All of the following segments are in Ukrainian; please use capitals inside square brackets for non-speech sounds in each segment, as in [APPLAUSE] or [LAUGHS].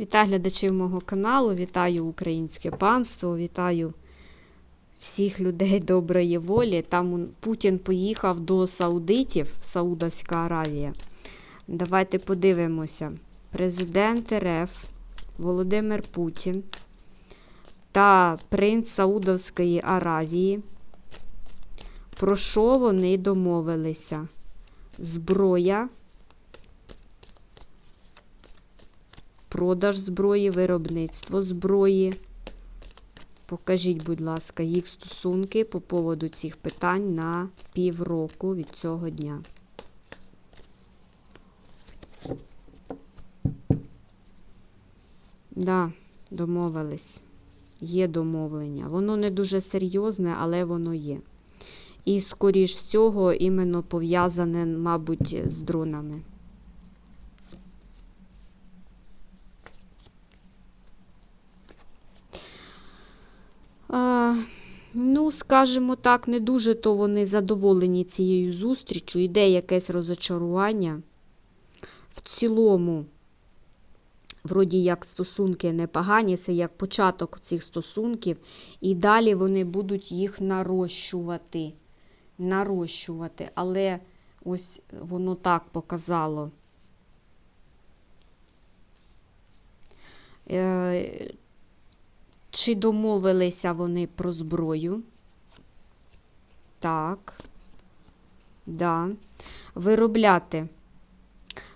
Вітаю глядачів мого каналу, вітаю українське панство, вітаю всіх людей доброї волі. Там Путін поїхав до Саудитів, Саудовська Аравія. Давайте подивимося. Президент РФ Володимир Путін та принц Саудовської Аравії. Про що вони домовилися? Зброя. Продаж зброї, виробництво зброї. Покажіть, будь ласка, їх стосунки по поводу цих питань на півроку від цього дня. Да, домовились. Є домовлення. Воно не дуже серйозне, але воно є. І, скоріш всього, іменно пов'язане, мабуть, з дронами. Ну, скажімо так, не дуже то вони задоволені цією зустрічю. Іде якесь розочарування. В цілому, вроді як стосунки непогані, це як початок цих стосунків, і далі вони будуть їх нарощувати. Нарощувати. Але ось воно так показало. Чи домовилися вони про зброю? Так. Да. Виробляти.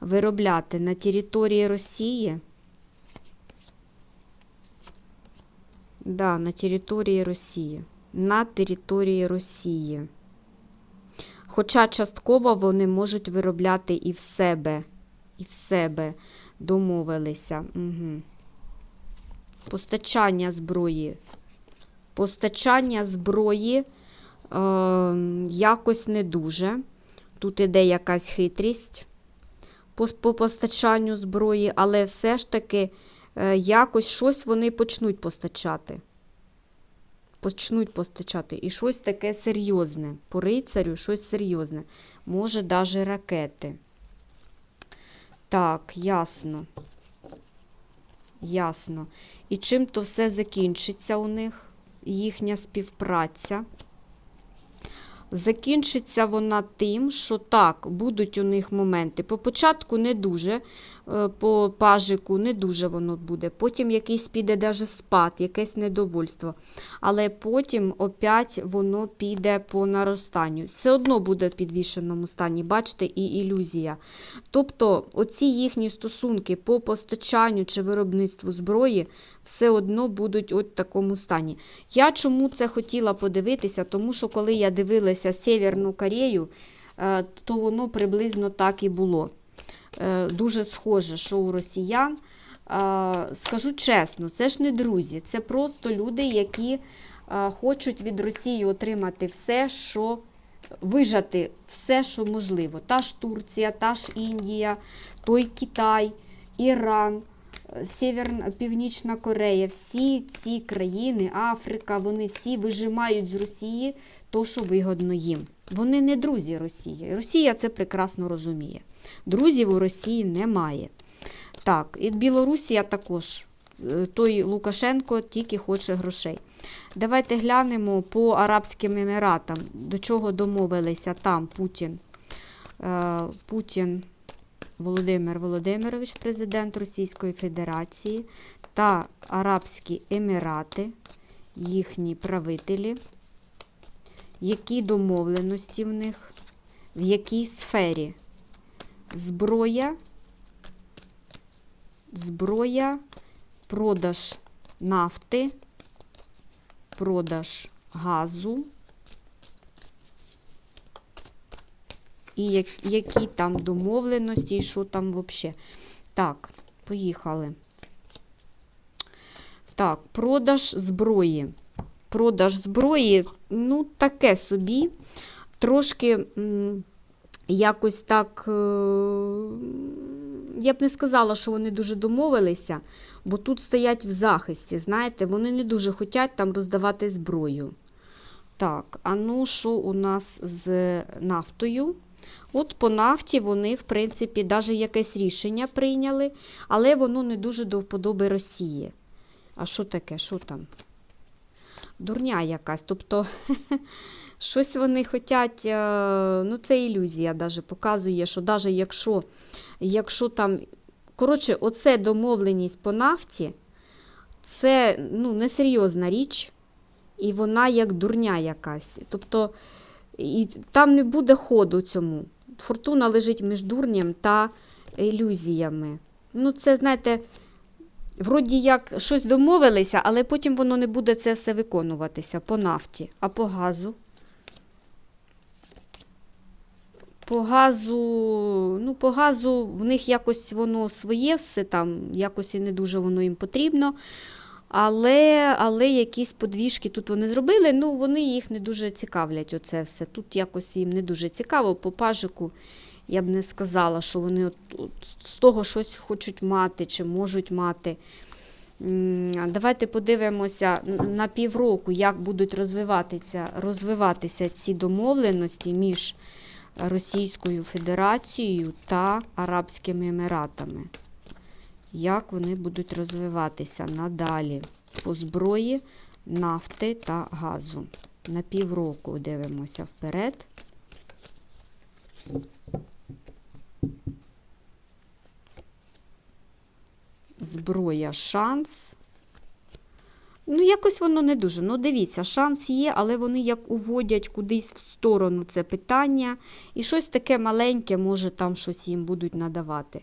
Виробляти на території Росії. Да, на території Росії. На території Росії. Хоча частково вони можуть виробляти і в себе. І в себе домовилися. Угу. Постачання зброї. Постачання зброї е, якось не дуже. Тут іде якась хитрість по, по постачанню зброї, але все ж таки е, якось щось вони почнуть постачати. Почнуть постачати. І щось таке серйозне. По рицарю щось серйозне. Може, навіть ракети. Так, ясно. Ясно. І чим то все закінчиться у них, їхня співпраця. Закінчиться вона тим, що так, будуть у них моменти. По початку не дуже, по пажику не дуже воно буде. Потім якийсь піде даже спад, якесь недовольство. Але потім опять воно піде по наростанню. Все одно буде в підвішеному стані, бачите, і ілюзія. Тобто, оці їхні стосунки по постачанню чи виробництву зброї все одно будуть от в такому стані. Я чому це хотіла подивитися, тому що коли я дивилася Сєвєрну Корею, е, то воно приблизно так і було. Е, Дуже схоже, що у росіян. Е, Скажу чесно, це ж не друзі, це просто люди, які е, хочуть від Росії отримати все, що вижати все, що можливо. Та ж Турція, та ж Індія, той Китай, Іран. Сєвєрна, Північна Корея, всі ці країни, Африка, вони всі вижимають з Росії то, що вигодно їм. Вони не друзі Росії. Росія це прекрасно розуміє. Друзів у Росії немає. Так, і Білорусія також. Е, Той Лукашенко тільки хоче грошей. Давайте глянемо по Арабським Еміратам, до чого домовилися там Путін. Е, Путін Володимир Володимирович, президент Російської Федерації, та Арабські Емірати, їхні правителі, які домовленості в них, в якій сфері зброя, зброя, продаж нафти, продаж газу. і як, які там домовленості, і що там взагалі. Так, поїхали. Так, продаж зброї. Продаж зброї, ну, таке собі. Трошки м, якось так. Е, я б не сказала, що вони дуже домовилися, бо тут стоять в захисті. Знаєте, вони не дуже хочуть там роздавати зброю. Так, а ну що у нас з нафтою? От по нафті вони, в принципі, навіть якесь рішення прийняли, але воно не дуже до вподоби Росії. А що таке? Що там? Дурня якась. Тобто, [LAUGHS] щось вони хочуть, ну це ілюзія даже показує, що навіть якщо, якщо там. Коротше, оце домовленість по нафті, це ну, несерйозна річ, і вона як дурня якась. Тобто, і там не буде ходу цьому. Фортуна лежить між дурнем та ілюзіями. Ну, це, знаєте, вроді як щось домовилися, але потім воно не буде це все виконуватися по нафті, а по газу. По газу, ну, по газу в них якось воно своє все там, якось і не дуже воно їм потрібно. Але, але якісь подвіжки тут вони зробили, ну вони їх не дуже цікавлять. Оце все. Тут якось їм не дуже цікаво. По пажику я б не сказала, що вони от, от, з того щось хочуть мати чи можуть мати. Давайте подивимося на півроку, як будуть розвиватися, розвиватися ці домовленості між Російською Федерацією та Арабськими Еміратами. Як вони будуть розвиватися надалі по зброї, нафти та газу. На півроку дивимося вперед. Зброя шанс. Ну, якось воно не дуже. Ну, дивіться, шанс є, але вони як уводять кудись в сторону це питання. І щось таке маленьке, може, там щось їм будуть надавати.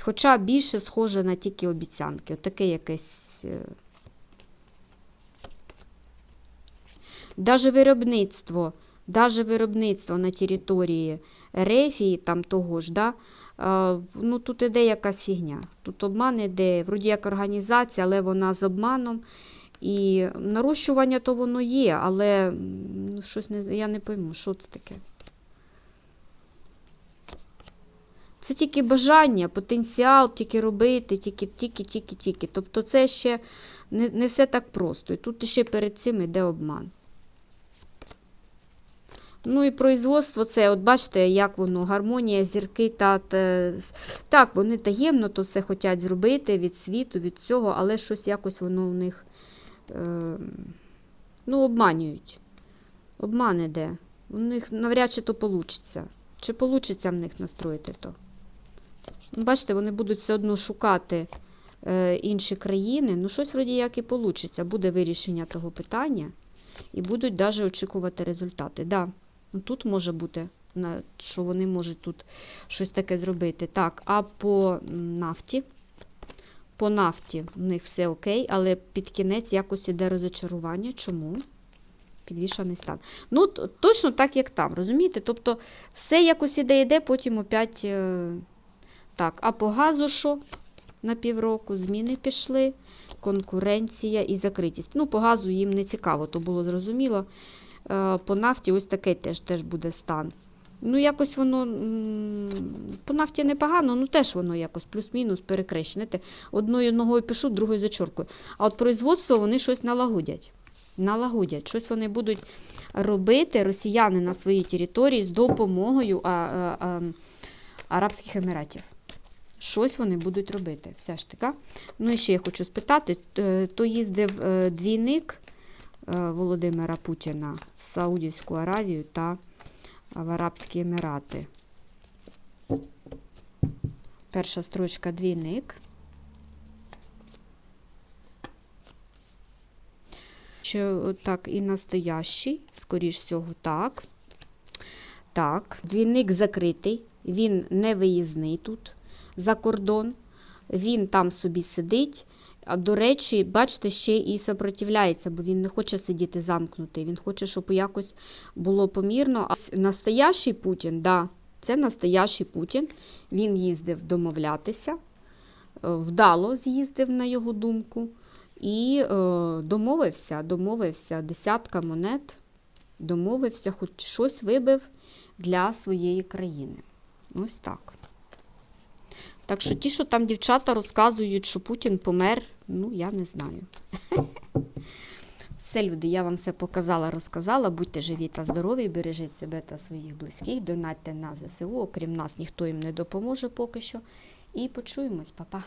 Хоча більше схоже на тільки обіцянки. Отаке якесь. е, Даже виробництво, даже виробництво на території Рефії, там того ж, да, ну тут іде якась фігня. Тут обман іде, вроді як організація, але вона з обманом. І нарощування то воно є, але ну, щось не, я не пойму, що це таке. Це тільки бажання, потенціал, тільки робити, тільки, тільки, тільки, тільки. Тобто це ще не, не все так просто. І тут ще перед цим йде обман. Ну і производство це, от бачите, як воно, гармонія, зірки та, та так, вони таємно то все хочуть зробити від світу, від всього, але щось якось воно в них е, ну, обманюють. Обман іде. У них навряд чи то вийде. Чи вийде в них настроїти то? Ну, Бачите, вони будуть все одно шукати е, інші країни. Ну, щось вроді як і вийде. Буде вирішення того питання і будуть навіть очікувати результати. Да, тут може бути, що вони можуть тут щось таке зробити. Так, а по нафті. По нафті в них все окей, але під кінець якось іде розочарування. Чому? Підвішаний стан. Ну, точно так, як там, розумієте? Тобто, все якось іде, іде, потім опять. е, Так, а по газу що? На півроку зміни пішли, конкуренція і закритість. Ну, по газу їм не цікаво, то було зрозуміло. Е, По нафті ось такий теж, теж буде стан. Ну, якось воно по нафті непогано, ну теж воно якось плюс-мінус перекрещене. Одною ногою пишу, другою зачоркую. А от производство вони щось налагодять. Налагодять. Щось вони будуть робити росіяни на своїй території з допомогою а, а, а, Арабських Еміратів. Щось вони будуть робити. Все ж таки. Ну і ще я хочу спитати: е, то їздив е, двійник Володимира Путіна в Саудівську Аравію та в Арабські Емірати. Перша строчка двійник. Ще так і настоящий, скоріш всього, так. Так, двійник закритий, він не виїзний тут за кордон, він там собі сидить. А до речі, бачите, ще і сопротивляється, бо він не хоче сидіти замкнутий. Він хоче, щоб якось було помірно. А настоящий Путін, да, це настоящий Путін. Він їздив домовлятися, е, вдало з'їздив, на його думку, і е, домовився, домовився, десятка монет, домовився, хоч щось вибив для своєї країни. Ось так. Так що ті, що там дівчата розказують, що Путін помер, ну я не знаю. [LAUGHS] Все. Люди, я вам все показала, розказала. Будьте живі та здорові, бережіть себе та своїх близьких, донатьте на ЗСУ. Окрім нас, ніхто їм не допоможе поки що. І почуємось, Па-па.